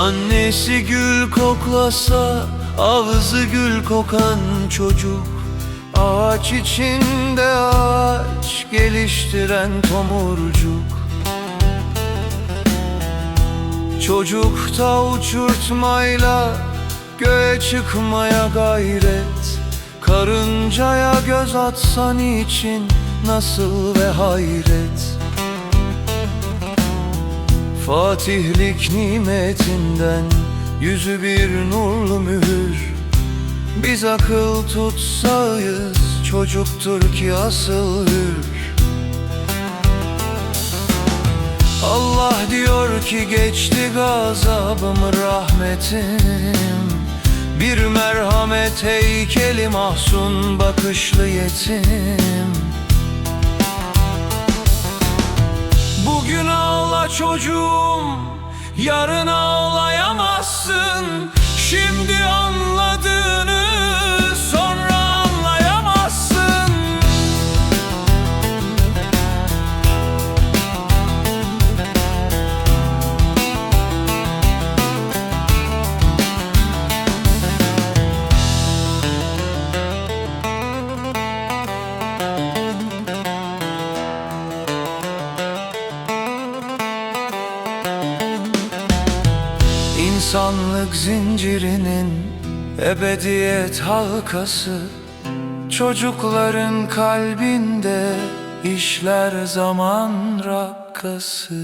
Annesi gül koklasa ağzı gül kokan çocuk. Ağaç içinde ağaç geliştiren tomurcuk. Çocukta uçurtmayla göğe çıkmaya gayret. Karıncaya göz atsan için nasıl ve hayret Fatihlik nimetinden yüzü bir nurlu mühür. Biz akıl tutsayız çocuktur ki asıl hür. Allah diyor ki geçti gazabım rahmetim. Bir merhamet heykeli mahzun bakışlı yetim. Bugün çocuğum Yarın ağlayamazsın İnsanlık zincirinin ebediyet halkası. Çocukların kalbinde işler zaman rakkası